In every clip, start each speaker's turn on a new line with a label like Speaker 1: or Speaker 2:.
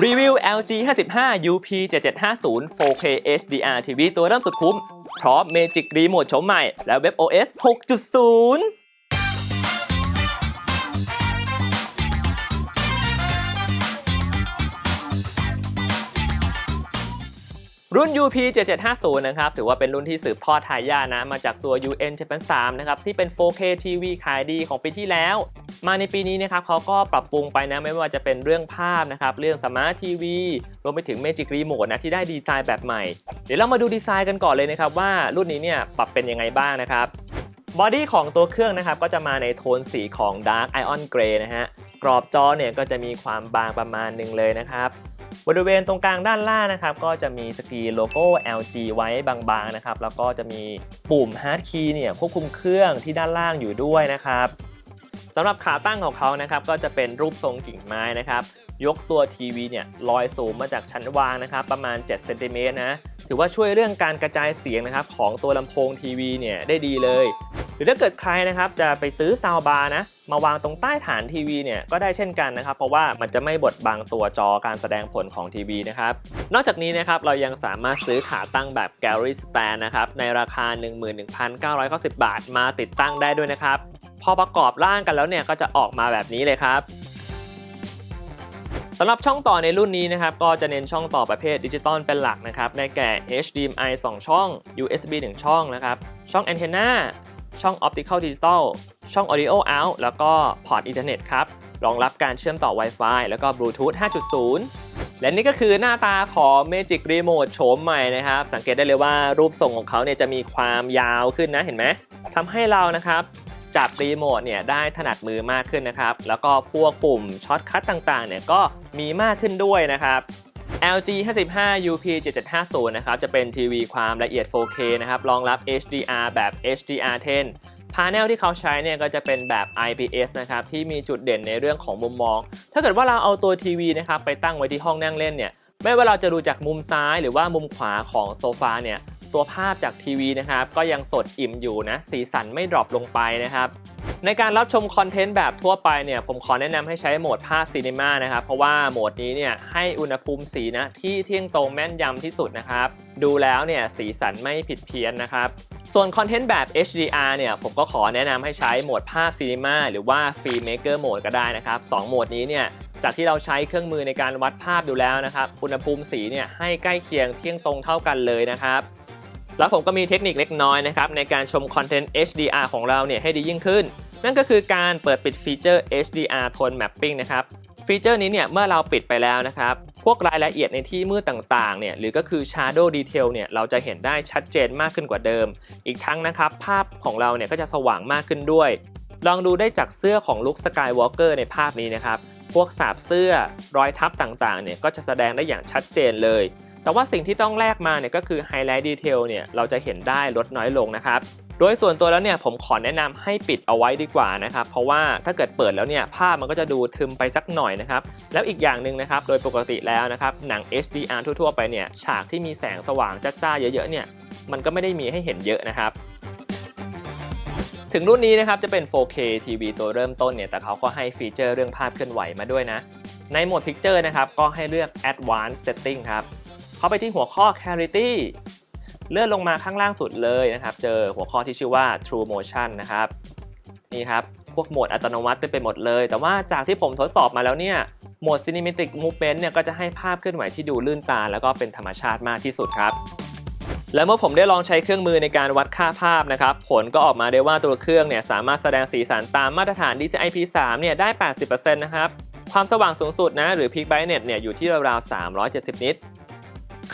Speaker 1: รีวิว LG 55 UP 7750 4K HDR TV ตัวเริ่มสุดคุ้ม พร้อม Magic Remote โฉมใหม่ และ WebOS 6.0 รุ่น UP 7750 นะครับ ถือว่าเป็นรุ่นที่สืบทอดทายาทนะ มาจากตัว UN 73นะครับ ที่เป็น 4K TV ขายดีของปีที่แล้ว มาในปีนี้นะครับเขาก็ปรับปรุงไปนะ ไม่ว่าจะเป็นเรื่องภาพนะครับ เรื่องสมาร์ททีวี รวมไปถึง Magic Remote นะ ที่ได้ดีไซน์แบบใหม่ เดี๋ยวเรามาดูดีไซน์กันก่อนเลยนะครับ ว่ารุ่นนี้เนี่ยปรับเป็นยังไงบ้างนะครับบอดี้ของตัวเครื่องนะครับก็จะมาในโทนสีของ Dark Ion Grey นะฮะ กรอบจอเนี่ยก็จะมีความบางประมาณหนึ่งเลยนะครับ บริเวณตรงกลางด้านล่างนะครับก็จะมีสกรีนโลโก้ LG ไว้บางๆนะครับแล้วก็จะมีปุ่ม Hard Key เนี่ยควบคุมเครื่องที่ด้านล่างอยู่ด้วยนะครับสำหรับขาตั้งของเขานะครับก็จะเป็นรูปทรงกิ่งไม้นะครับยกตัวทีวีเนี่ยลอยสูงมาจากชั้นวางนะครับประมาณ7เซนติเมตรนะถือว่าช่วยเรื่องการกระจายเสียงนะครับของตัวลำโพงทีวีเนี่ยได้ดีเลย รือถ้าเกิดใครนะครับจะไปซื้อซาวบาร์นะมาวางตรงใต้ฐานทีวีเนี่ยก็ได้เช่นกันนะครับ เพราะว่ามันจะไม่บดบังตัวจอการแสดงผลของทีวีนะครับ นอกจากนี้นะครับเรายังสามารถซื้อขาตั้งแบบ Gallery Stand นะครับในราคา 11,990 บาทมาติดตั้งได้ด้วยนะครับ พอประกอบร่างกันแล้วเนี่ยก็จะออกมาแบบนี้เลยครับสำหรับช่องต่อในรุ่นนี้นะครับก็จะเน้นช่องต่อประเภทดิจิตอลเป็นหลักนะครับได้แก่ HDMI 2 ช่อง USB 1 ช่องนะครับช่องแอนเทนา ช่อง Optical Digital ช่อง Audio Out แล้วก็พอร์ตอินเทอร์เน็ตครับ รองรับการเชื่อมต่อ Wi-Fi แล้วก็ Bluetooth 5.0 และนี่ก็คือหน้าตาของ Magic Remote โฉมใหม่นะครับ สังเกตได้เลยว่ารูปทรงของเขาเนี่ยจะมีความยาวขึ้นนะเห็นไหมทำให้เรานะครับจับรีโมทเนี่ยได้ถนัดมือมากขึ้นนะครับ แล้วก็พวกปุ่มช็อตคัทต่างๆเนี่ยก็มีมากขึ้นด้วยนะครับ LG 55 UP 7750นะครับจะเป็นทีวีความละเอียด 4K นะครับรองรับ HDR แบบ HDR10 พา n e l ที่เขาใช้เนี่ยก็จะเป็นแบบ IPS นะครับที่มีจุดเด่นในเรื่องของมุมมอง ถ้าเกิดว่าเราเอาตัวทีวีนะครับไปตั้งไว้ที่ห้องนั่งเล่นเนี่ยไม่ว่าเราจะดูจากมุมซ้ายหรือว่ามุมขวาของโซฟาเนี่ยตัวภาพจากทีวีนะครับก็ยังสดอิ่มอยู่นะสีสันไม่ดรอปลงไปนะครับ ในการรับชมคอนเทนต์แบบทั่วไปเนี่ยผมขอแนะนำให้ใช้โหมดภาพซีนีมานะครับเพราะว่าโหมดนี้เนี่ยให้อุณหภูมิสีนะที่เที่ยงตรงแม่นยำที่สุดนะครับดูแล้วเนี่ยสีสันไม่ผิดเพี้ยนนะครับส่วนคอนเทนต์แบบ HDR เนี่ยผมก็ขอแนะนำให้ใช้โหมดภาพซีนีมาหรือว่า Filmmaker Mode ก็ได้นะครับสองโหมดนี้เนี่ยจากที่เราใช้เครื่องมือในการวัดภาพดูแล้วนะครับ อุณหภูมิสีเนี่ยให้ใกล้เคียงเที่ยงตรงเท่ากันเลยนะครับ แล้วผมก็มีเทคนิคเล็กน้อยนะครับในการชมคอนเทนต์ HDR ของเราเนี่ยให้ดียิ่งขึ้น นั่นก็คือการเปิดปิดฟีเจอร์ HDR Tone Mapping นะครับฟีเจอร์นี้เนี่ยเมื่อเราปิดไปแล้วนะครับ พวกรายละเอียดในที่มืดต่างๆเนี่ยหรือก็คือ Shadow Detail เนี่ยเราจะเห็นได้ชัดเจนมากขึ้นกว่าเดิม อีกทั้งนะครับ ภาพของเราเนี่ยก็จะสว่างมากขึ้นด้วย ลองดูได้จากเสื้อของลุคสกายวอล์กเกอร์ในภาพนี้นะครับ พวกสาบเสื้อรอยทับต่างๆเนี่ยก็จะแสดงได้อย่างชัดเจนเลย แต่ว่าสิ่งที่ต้องแลกมาเนี่ยก็คือไฮไลท์ดีเทลเนี่ยเราจะเห็นได้ลดน้อยลงนะครับ โดยส่วนตัวแล้วเนี่ยผมขอแนะนำให้ปิดเอาไว้ดีกว่านะครับ เพราะว่าถ้าเกิดเปิดแล้วเนี่ยภาพมันก็จะดูทึมไปสักหน่อยนะครับ แล้วอีกอย่างหนึ่งนะครับ โดยปกติแล้วนะครับหนัง HDR ทั่วๆไปเนี่ยฉากที่มีแสงสว่างจ้าๆเยอะๆเนี่ยมันก็ไม่ได้มีให้เห็นเยอะนะครับถึงรุ่นนี้นะครับจะเป็น 4K TV ตัวเริ่มต้นเนี่ยแต่เขาก็ให้ฟีเจอร์เรื่องภาพเคลื่อนไหวมาด้วยนะ ในโหมด Picture นะครับก็ให้เลือก Advanced Setting ครับ เข้าไปที่หัวข้อ Clarity เลื่อนลงมาข้างล่างสุดเลยนะครับ เจอหัวข้อที่ชื่อว่า True Motion นะครับ นี่ครับ พวกโหมดอัตโนมัติเต็มไปหมดเลย แต่ว่าจากที่ผมทดสอบมาแล้วเนี่ย โหมด Cinematic Movement เนี่ยก็จะให้ภาพเคลื่อนไหวที่ดูลื่นตา แล้วก็เป็นธรรมชาติมากที่สุดครับและเมื่อผมได้ลองใช้เครื่องมือในการวัดค่าภาพนะครับ ผลก็ออกมาได้ว่าตัวเครื่องเนี่ยสามารถแสดงสีสันตามมาตรฐาน DCI P3 เนี่ยได้ 80%นะครับ ความสว่างสูงสุดนะหรือ Peak Brightness เนี่ยอยู่ที่ราวๆ370 นิต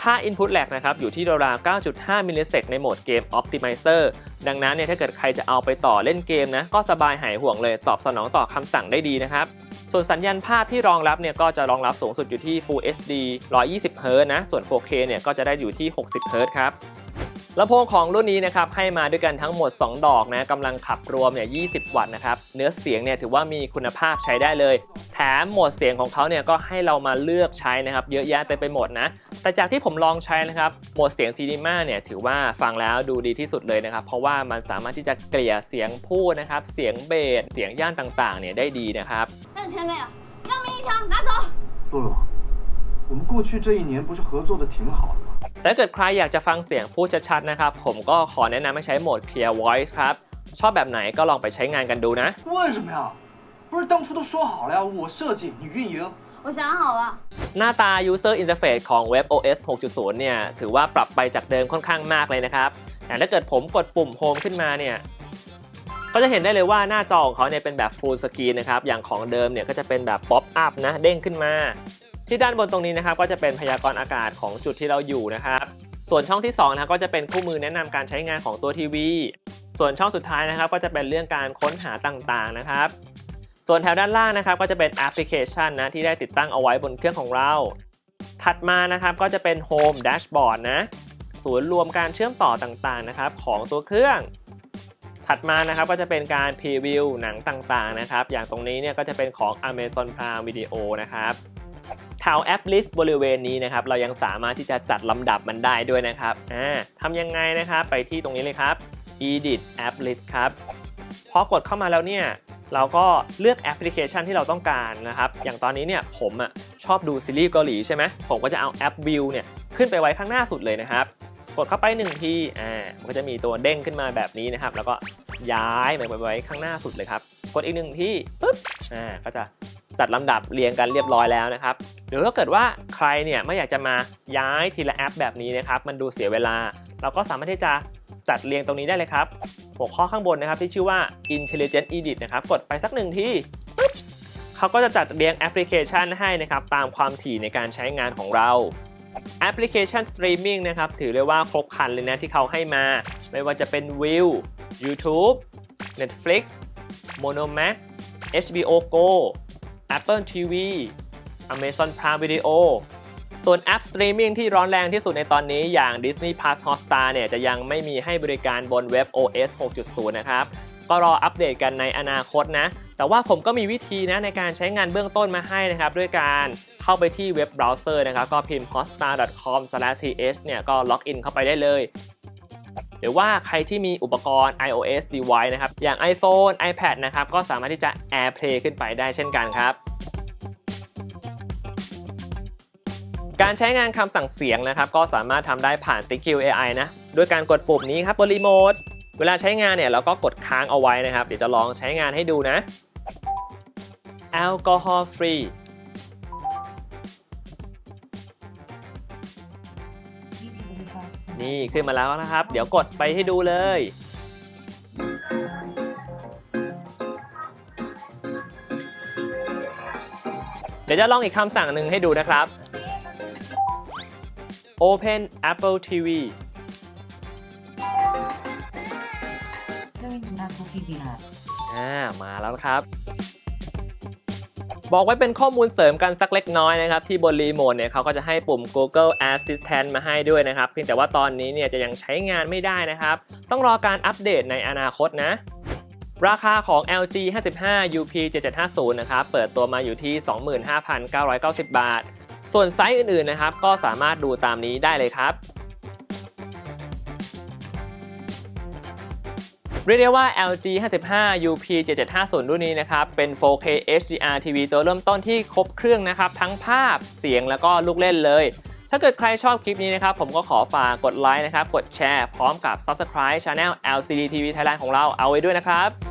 Speaker 1: ค่า Input Lag นะครับอยู่ที่ราวๆ9.5 มิลลิเซกในโหมดเกม Optimizer ดังนั้นเนี่ยถ้าเกิดใครจะเอาไปต่อเล่นเกมนะก็สบายหายห่วงเลยตอบสนองต่อคำสั่งได้ดีนะครับ ส่วนสัญญาณภาพที่รองรับเนี่ยก็จะรองรับสูงสุดอยู่ที่ Full HD 120 Hz นะ ส่วน 4K เนี่ยก็จะได้อยู่ที่ 60 Hz ครับลำโพงของรุ่นนี้นะครับให้มาด้วยกันทั้งหมด 2 ดอกนะกำลังขับรวมเนี่ย 20 วัตต์นะครับ เนื้อเสียงเนี่ยถือว่ามีคุณภาพใช้ได้เลย แถมโหมดเสียงของเขาเนี่ยก็ให้เรามาเลือกใช้นะครับ เยอะแยะเต็มไปหมดนะ แต่จากที่ผมลองใช้นะครับโหมดเสียงซีนีมาเนี่ยถือว่าฟังแล้วดูดีที่สุดเลยนะครับ เพราะว่ามันสามารถที่จะเกลี่ยเสียงพูดนะครับ เสียงเบส เสียงย่านต่างๆเนี่ยได้ดีนะครับ
Speaker 2: 挣钱没有？要命一枪，拿走！
Speaker 3: 露露，
Speaker 2: 过去这一年不是合作的挺好的吗？
Speaker 1: แต่ถ้าเกิดใครอยากจะฟังเสียงพูดชัดๆนะครับ ผมก็ขอแนะนำให้ใช้โหมด Clear Voice ครับ ชอบแบบไหนก็ลองไปใช้งานกันดูนะ
Speaker 2: 为什么呀？不是当初都说好了呀，我设计你运营。
Speaker 3: 我想好了，
Speaker 1: หน้าตา User Interface ของ WebOS 6.0 เนี่ย ถือว่าปรับไปจากเดิมค่อนข้างมากเลยนะครับแต่ถ้าเกิดผมกดปุ่ม Home ขึ้นมาเนี่ย ก็จะเห็นได้เลยว่าหน้าจอของเขาเนี่ยเป็นแบบ Full Screen นะครับ อย่างของเดิมเนี่ยก็จะเป็นแบบ Pop Up นะ เด้งขึ้นมา ที่ด้านบนตรงนี้นะครับ ก็จะเป็นพยากรณ์อากาศของจุดที่เราอยู่นะครับ ส่วนช่องที่2นะครับก็จะเป็นคู่มือแนะนำการใช้งานของตัวทีวี ส่วนช่องสุดท้ายนะครับ ก็จะเป็นเรื่องการค้นหาต่างๆนะครับ ส่วนแถวด้านล่างนะครับก็จะเป็นแอปพลิเคชันนะที่ได้ติดตั้งเอาไว้บนเครื่องของเรา ถัดมานะครับก็จะเป็น Home Dashboard นะศูนย์รวมการเชื่อมต่อต่างๆนะครับของตัวเครื่อง ถัดมานะครับก็จะเป็นการพรีวิวหนังต่างๆนะครับอย่างตรงนี้เนี่ยก็จะเป็นของ Amazon Prime Video นะครับแถวแอป List บริเวณนี้นะครับเรายังสามารถที่จะจัดลำดับมันได้ด้วยนะครับอ่าทำยังไงนะครับไปที่ตรงนี้เลยครับ Edit App List ครับพอกดเข้ามาแล้วเนี่ย เราก็เลือกแอปพลิเคชันที่เราต้องการนะครับ อย่างตอนนี้เนี่ยผมอะชอบดูซีรีส์เกาหลีใช่ไหมผมก็จะเอาแอป View เนี่ยขึ้นไปไว้ข้างหน้าสุดเลยนะครับ กดเข้าไป1ทีอ่ามันก็จะมีตัวเด้งขึ้นมาแบบนี้นะครับ แล้วก็ย้ายมันไปไว้ข้างหน้าสุดเลยครับ กดอีกหนึ่งทีปุ๊บอ่าก็จะจัดลำดับเรียงกันเรียบร้อยแล้วนะครับหรือถ้าเกิดว่าใครเนี่ยไม่อยากจะมาย้ายทีละแอปแบบนี้นะครับ มันดูเสียเวลา เราก็สามารถที่จะ จัดเรียงตรงนี้ได้เลยครับ หัวข้อข้างบนนะครับที่ชื่อว่า Intelligent Edit นะครับ กดไปสักหนึ่งทีปุ๊บเขาก็จะจัดเรียงแอปพลิเคชันให้นะครับ ตามความถี่ในการใช้งานของเราแอปพลิเคชันสตรีมมิ่งนะครับ ถือเลยว่าครบครันเลยนะที่เขาให้มา ไม่ว่าจะเป็น View YouTube Netflix Monomax HBO Go Apple TV Amazon Prime Video ส่วนแอปสตรีมมิ่งที่ร้อนแรงที่สุดในตอนนี้อย่าง Disney Plus Hotstar เนี่ยจะยังไม่มีให้บริการบนเว็บ OS 6.0 นะครับ ก็รออัปเดตกันในอนาคตนะ แต่ว่าผมก็มีวิธีนะในการใช้งานเบื้องต้นมาให้นะครับ ด้วยการเข้าไปที่เว็บเบราว์เซอร์นะครับ ก็พิมพ์ hotstar.com/th เนี่ยก็ล็อกอินเข้าไปได้เลยหรือว่าใครที่มีอุปกรณ์ iOS device นะครับ อย่าง iPhone iPad นะครับ ก็สามารถที่จะ AirPlay ขึ้นไปได้เช่นกันครับ การใช้งานคำสั่งเสียงนะครับ ก็สามารถทำได้ผ่าน TQ AI นะด้วยการกดปุ่มนี้ครับบนรีโมทเวลาใช้งานเนี่ยเราก็กดค้างเอาไว้นะครับ เดี๋ยวจะลองใช้งานให้ดูนะแอลกอฮอล์ฟรีนี่ขึ้นมาแล้วนะครับ เดี๋ยวกดไปให้ดูเลย เดี๋ยวจะลองอีกคำสั่งหนึ่งให้ดูนะครับ Open Apple TV
Speaker 4: เรื่องนักทีวีนะ
Speaker 1: อ่ามาแล้วนะครับบอกไว้เป็นข้อมูลเสริมกันสักเล็กน้อยนะครับ ที่บนรีโมทเนี่ยเขาก็จะให้ปุ่ม Google Assistant มาให้ด้วยนะครับ เพียงแต่ว่าตอนนี้เนี่ยจะยังใช้งานไม่ได้นะครับ ต้องรอการอัปเดตในอนาคตนะ ราคาของ LG 55 UP 7750 นะครับ เปิดตัวมาอยู่ที่ 25,990 บาท ส่วนไซส์อื่นๆนะครับ ก็สามารถดูตามนี้ได้เลยครับ เรียกได้ว่า LG 55 UP 7750 รุ่นนี้นะครับ เป็น 4K HDR TV ตัวเริ่มต้นที่ครบเครื่องนะครับ ทั้งภาพเสียงแล้วก็ลูกเล่นเลยถ้าเกิดใครชอบคลิปนี้นะครับ ผมก็ขอฝากกดไลค์นะครับ กดแชร์พร้อมกับ Subscribe Channel LCD TV Thailand ของเราเอาไว้ด้วยนะครับ